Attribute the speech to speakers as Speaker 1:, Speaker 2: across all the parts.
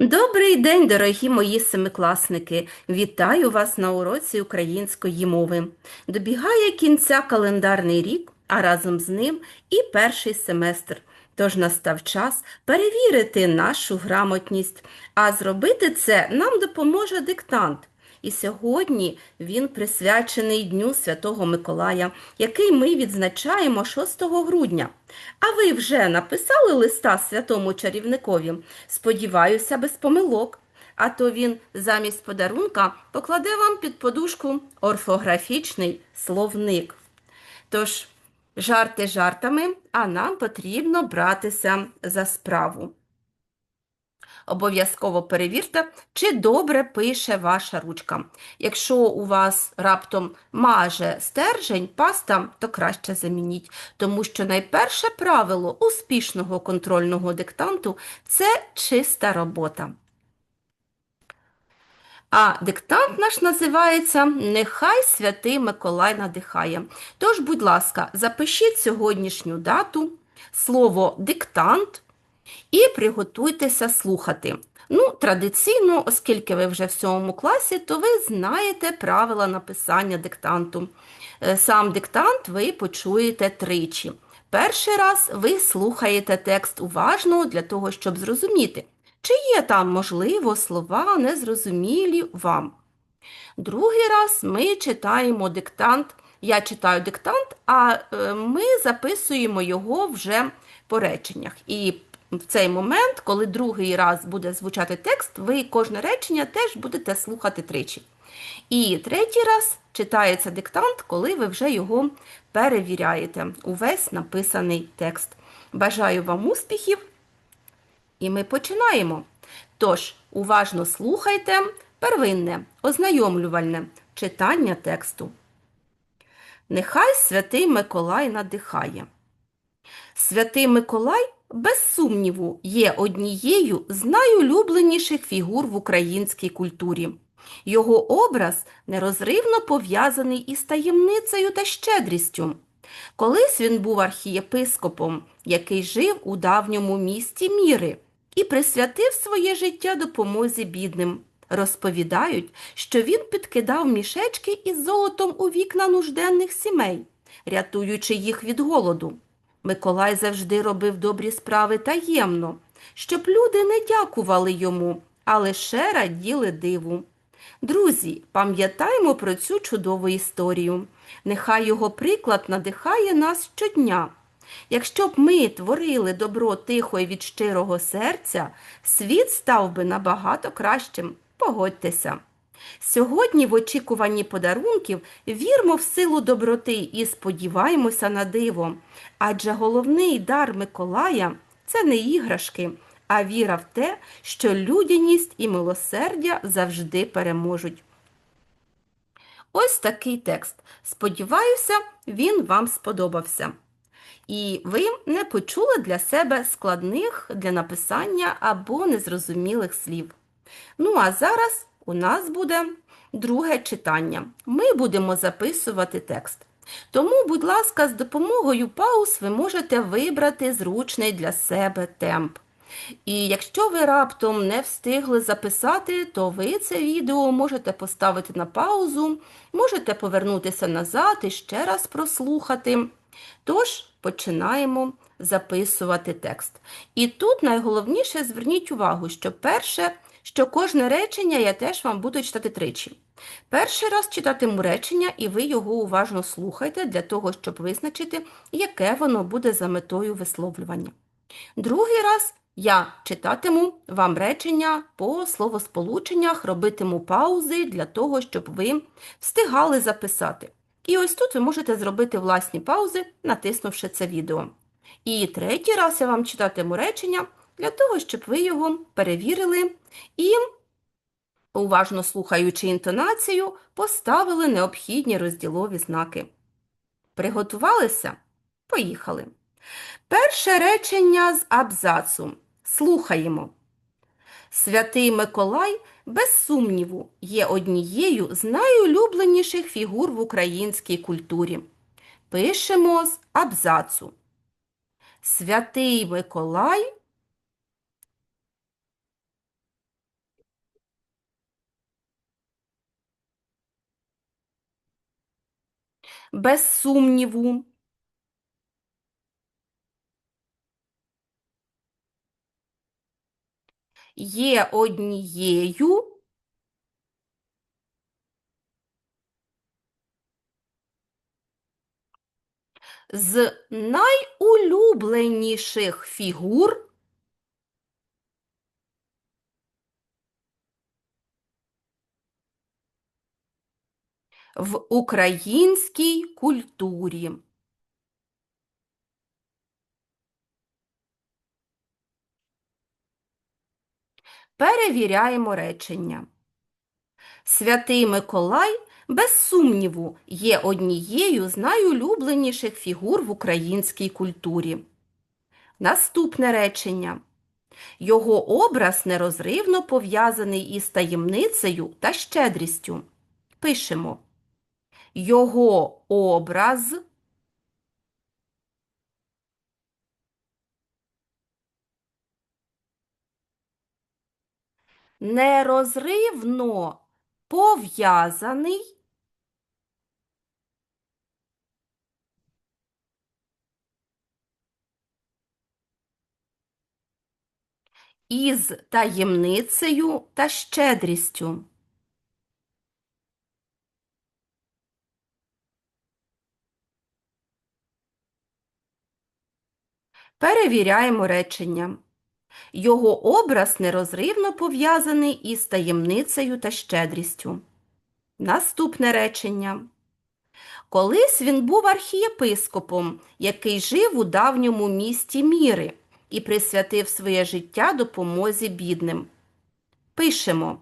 Speaker 1: Добрий день, дорогі мої семикласники! Вітаю вас на уроці української мови. Добігає кінця календарний рік, а разом з ним і перший семестр. Тож настав час перевірити нашу грамотність, а зробити це нам допоможе диктант. І сьогодні він присвячений Дню Святого Миколая, який ми відзначаємо 6 грудня. А ви вже написали листа святому чарівникові? Сподіваюся, без помилок. А то він замість подарунка покладе вам під подушку орфографічний словник. Тож, жарти жартами, а нам потрібно братися за справу. Обов'язково перевірте, чи добре пише ваша ручка. Якщо у вас раптом маже стержень, паста, то краще замініть, тому що найперше правило успішного контрольного диктанту це чиста робота. А диктант наш називається Нехай святий Миколай надихає. Тож, будь ласка, запишіть сьогоднішню дату, слово диктант і приготуйтеся слухати. Ну, традиційно, оскільки ви вже в сьомому класі, то ви знаєте правила написання диктанту. Е, Сам диктант ви почуєте тричі. Перший раз ви слухаєте текст уважно для того, щоб зрозуміти, чи є там, можливо, слова незрозумілі вам. Другий раз ми читаємо диктант. Я читаю диктант, а е, ми записуємо його вже по реченнях. І в цей момент, коли другий раз буде звучати текст, ви кожне речення теж будете слухати тричі. І третій раз читається диктант, коли ви вже його перевіряєте, увесь написаний текст. Бажаю вам успіхів! І ми починаємо. Тож, уважно слухайте первинне, ознайомлювальне читання тексту. Нехай святий Миколай надихає. Святий Миколай, без сумніву, є однією з найулюбленіших фігур в українській культурі. Його образ нерозривно пов'язаний із таємницею та щедрістю. Колись він був архієпископом, який жив у давньому місті Міри і присвятив своє життя допомозі бідним. Розповідають, що він підкидав мішечки із золотом у вікна нужденних сімей, рятуючи їх від голоду. Миколай завжди робив добрі справи таємно, щоб люди не дякували йому, а лише раділи диву. Друзі, пам'ятаймо про цю чудову історію. Нехай його приклад надихає нас щодня. Якщо б ми творили добро тихо і від щирого серця, світ став би набагато кращим. Погодьтеся. Сьогодні, в очікуванні подарунків, вірмо в силу доброти і сподіваємося на диво. Адже головний дар Миколая це не іграшки, а віра в те, що людяність і милосердя завжди переможуть. Ось такий текст. Сподіваюся, він вам сподобався. І ви не почули для себе складних для написання або незрозумілих слів. Ну, а зараз у нас буде друге читання. Ми будемо записувати текст. Тому, будь ласка, з допомогою пауз ви можете вибрати зручний для себе темп. І якщо ви раптом не встигли записати, то ви це відео можете поставити на паузу, можете повернутися назад і ще раз прослухати. Тож, починаємо записувати текст. І тут найголовніше зверніть увагу, що перше, що кожне речення я теж вам буду читати тричі. Перший раз читатиму речення, і ви його уважно слухайте для того, щоб визначити, яке воно буде за метою висловлювання. Другий раз я читатиму вам речення по словосполученнях, робитиму паузи для того, щоб ви встигали записати. І ось тут ви можете зробити власні паузи, натиснувши це відео. І третій раз я вам читатиму речення для того, щоб ви його перевірили і, уважно слухаючи інтонацію, поставили необхідні розділові знаки. Приготувалися? Поїхали. Перше речення з абзацу. Слухаємо. Святий Миколай, без сумніву, є однією з найулюбленіших фігур в українській культурі. Пишемо з абзацу. Святий Миколай без сумніву. Є однією з найулюбленіших фігур в українській культурі. Перевіряємо речення. Святий Миколай, без сумніву, є однією з найулюбленіших фігур в українській культурі. Наступне речення. Його образ нерозривно пов'язаний із таємницею та щедрістю. Пишемо. Його образ нерозривно пов'язаний із таємницею та щедрістю. Перевіряємо речення. Його образ нерозривно пов'язаний із таємницею та щедрістю. Наступне речення. Колись він був архієпископом, який жив у давньому місті Міри і присвятив своє життя допомозі бідним. Пишемо.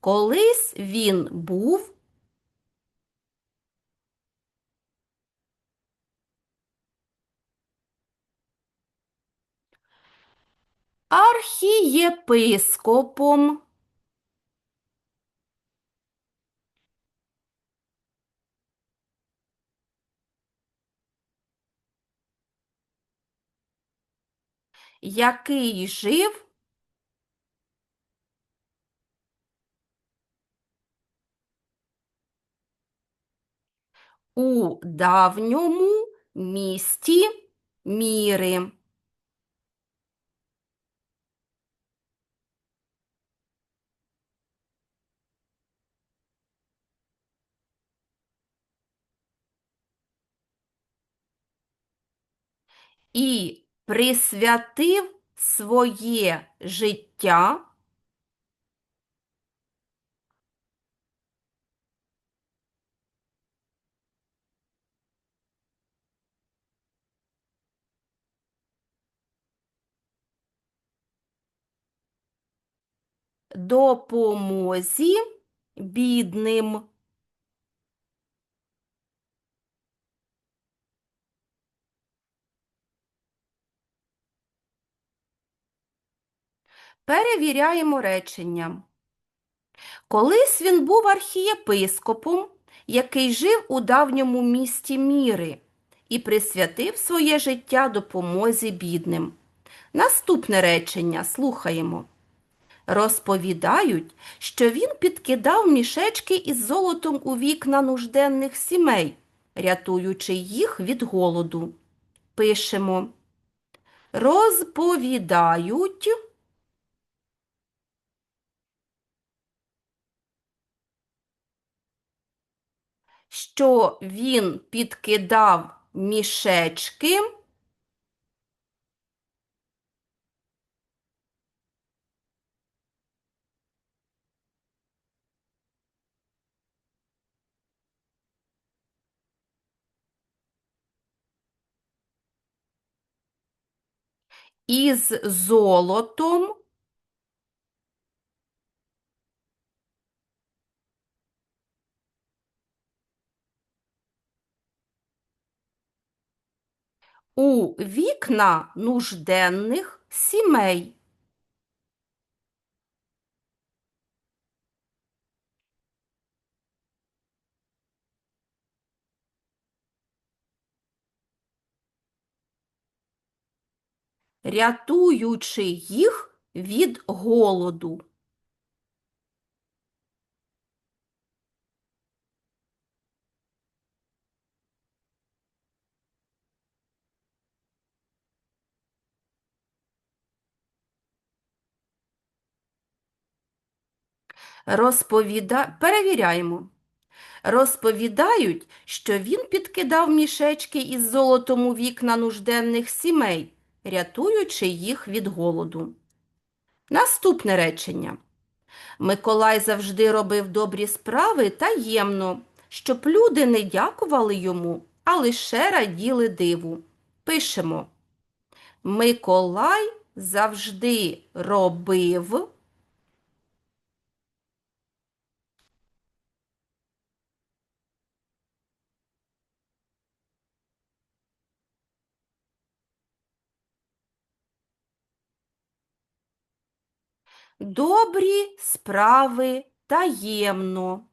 Speaker 1: Колись він був архієпископом який жив у давньому місті Міри. І присвятив своє життя допомозі бідним. Перевіряємо речення. Колись він був архієпископом, який жив у давньому місті Міри і присвятив своє життя допомозі бідним. Наступне речення слухаємо. Розповідають, що він підкидав мішечки із золотом у вікна нужденних сімей, рятуючи їх від голоду. Пишемо. Розповідають. Що він підкидав мішечки із золотом у вікна нужденних сімей. рятуючи їх від голоду. Розповіда... Перевіряємо. Розповідають, що він підкидав мішечки із золотом у вікна нужденних сімей, рятуючи їх від голоду. Наступне речення. Миколай завжди робив добрі справи таємно, щоб люди не дякували йому, а лише раділи диву. Пишемо. Миколай завжди робив. Добрі справи таємно.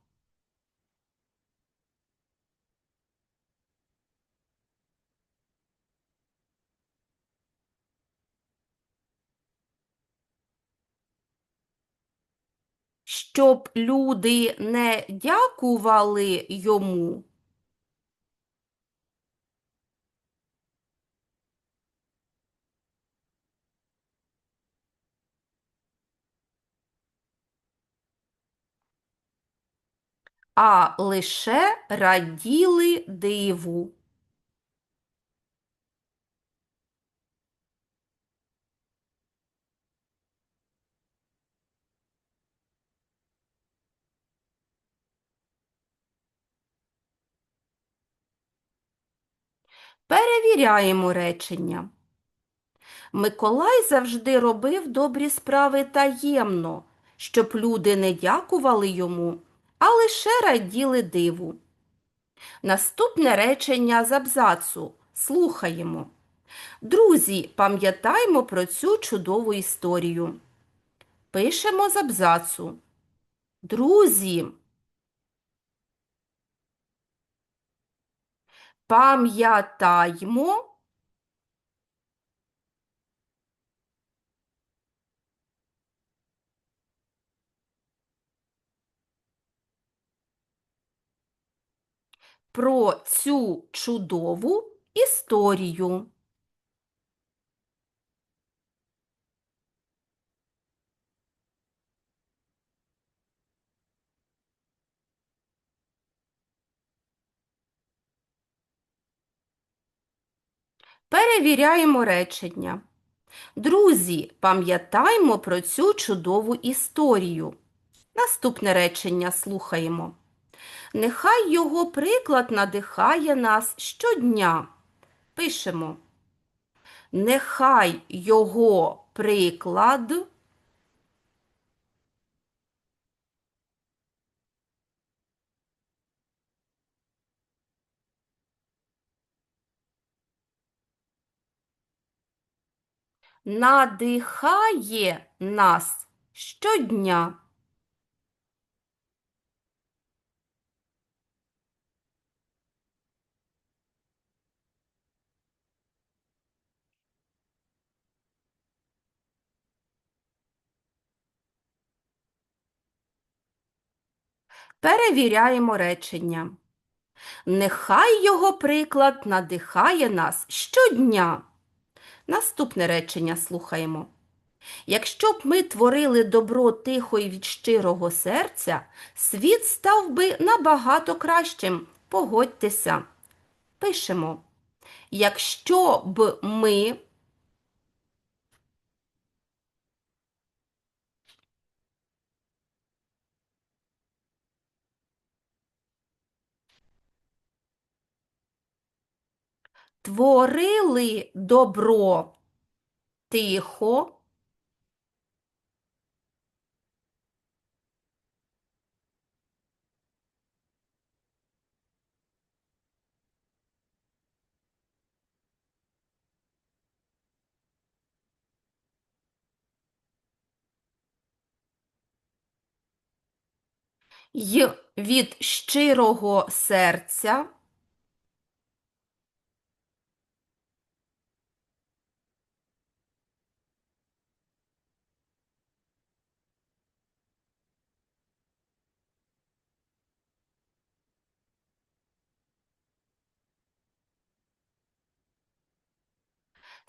Speaker 1: Щоб люди не дякували йому. А лише раділи диву. Перевіряємо речення. Миколай завжди робив добрі справи таємно, щоб люди не дякували йому, а лише раділи диву. Наступне речення з абзацу. Слухаємо. Друзі, пам'ятаймо про цю чудову історію. Пишемо з абзацу. Друзі. Пам'ятаймо про цю чудову історію. Перевіряємо речення. Друзі, пам'ятаймо про цю чудову історію. Наступне речення слухаємо. Нехай його приклад надихає нас щодня. Пишемо. Нехай його приклад надихає нас щодня. Перевіряємо речення. Нехай його приклад надихає нас щодня. Наступне речення слухаємо. Якщо б ми творили добро тихо і від щирого серця, світ став би набагато кращим. Погодьтеся. Пишемо. Якщо б ми творили добро тихо, й від щирого серця.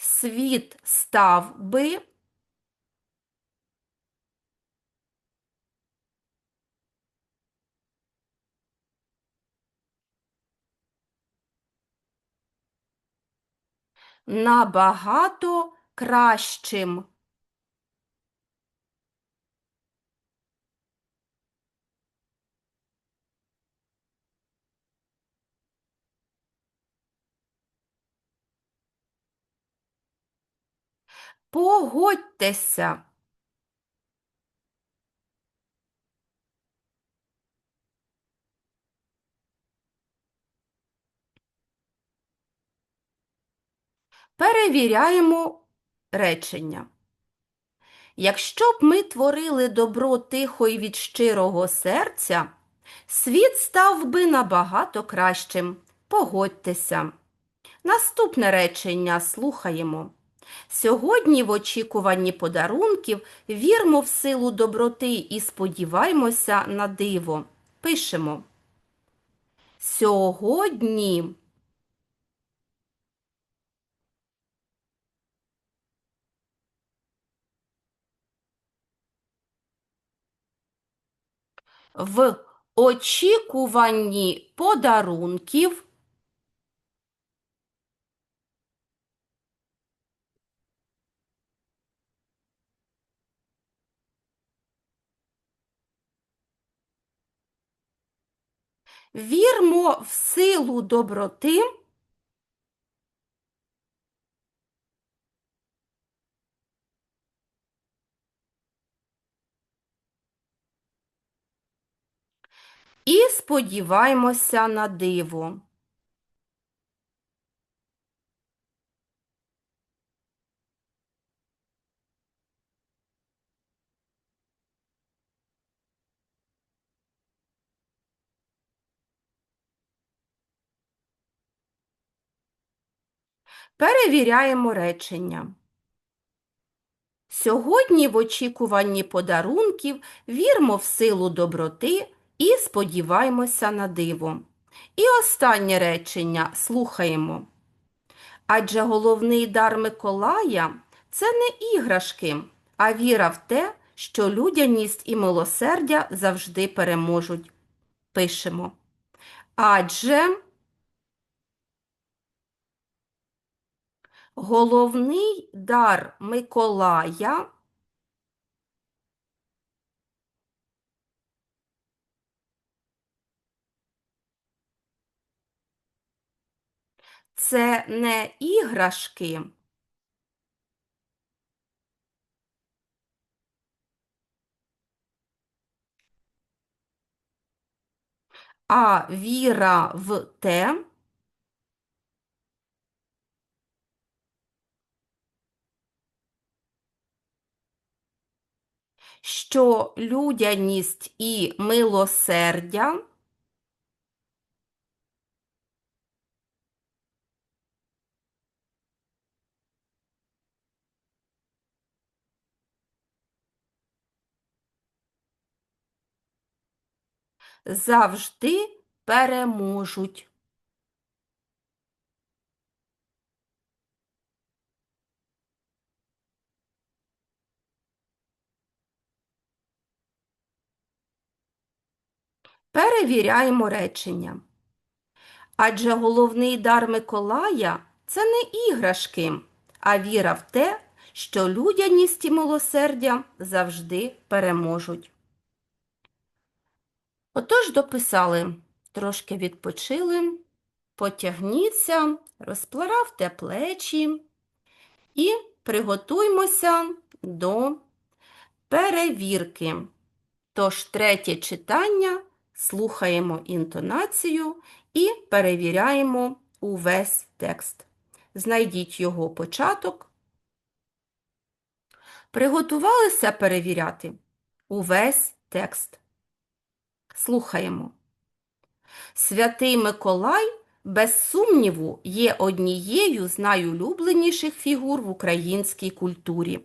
Speaker 1: світ став би набагато кращим. Погодьтеся. Перевіряємо речення. Якщо б ми творили добро тихо і від щирого серця, світ став би набагато кращим. Погодьтеся. Наступне речення слухаємо. Сьогодні в очікуванні подарунків вірмо в силу доброти і сподіваймося на диво. Пишемо. Сьогодні в очікуванні подарунків вірмо в силу доброти і сподіваємося на диво. Перевіряємо речення. Сьогодні в очікуванні подарунків вірмо в силу доброти і сподіваємося на диво. І останнє речення слухаємо. Адже головний дар Миколая це не іграшки, а віра в те, що людяність і милосердя завжди переможуть. Пишемо. Адже головний дар Миколая це не іграшки. А віра в те, що людяність і милосердя завжди переможуть. Перевіряємо речення. Адже головний дар Миколая це не іграшки, а віра в те, що людяність і милосердя завжди переможуть. Отож дописали, трошки відпочили, потягніться, розпларавте плечі і приготуймося до перевірки. Тож третє читання слухаємо інтонацію і перевіряємо увесь текст. Знайдіть його початок. Приготувалися перевіряти увесь текст. Слухаємо. Святий Миколай, без сумніву, є однією з найулюбленіших фігур в українській культурі.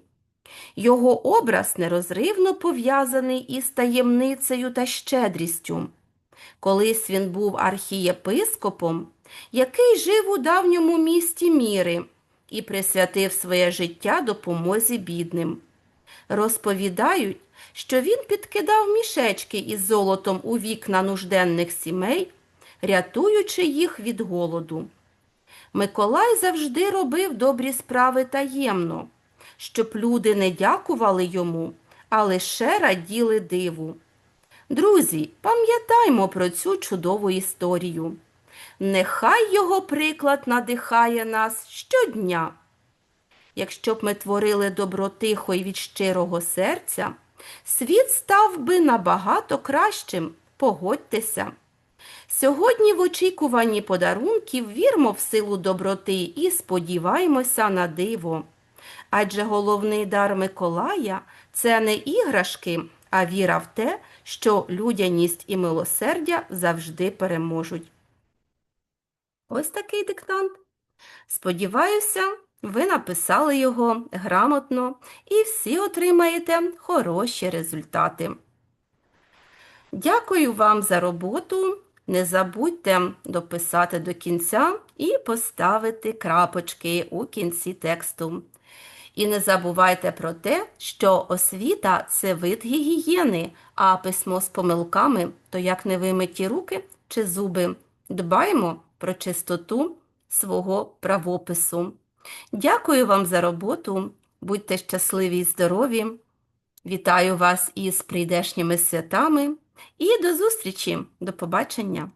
Speaker 1: Його образ нерозривно пов'язаний із таємницею та щедрістю. Колись він був архієпископом, який жив у давньому місті Міри і присвятив своє життя допомозі бідним. Розповідають, що він підкидав мішечки із золотом у вікна нужденних сімей, рятуючи їх від голоду. Миколай завжди робив добрі справи таємно, щоб люди не дякували йому, а лише раділи диву. Друзі, пам'ятаймо про цю чудову історію. Нехай його приклад надихає нас щодня. Якщо б ми творили добро тихо й від щирого серця, світ став би набагато кращим, погодьтеся. Сьогодні в очікуванні подарунків вірмо в силу доброти і сподіваємося на диво. Адже головний дар Миколая це не іграшки, а віра в те, що людяність і милосердя завжди переможуть. Ось такий диктант. Сподіваюся, ви написали його грамотно і всі отримаєте хороші результати. Дякую вам за роботу. Не забудьте дописати до кінця і поставити крапочки у кінці тексту. І не забувайте про те, що освіта це вид гігієни, а письмо з помилками то як невимиті руки чи зуби. Дбаємо про чистоту свого правопису. Дякую вам за роботу. Будьте щасливі і здорові. Вітаю вас із прийдешніми святами і до зустрічі. До побачення!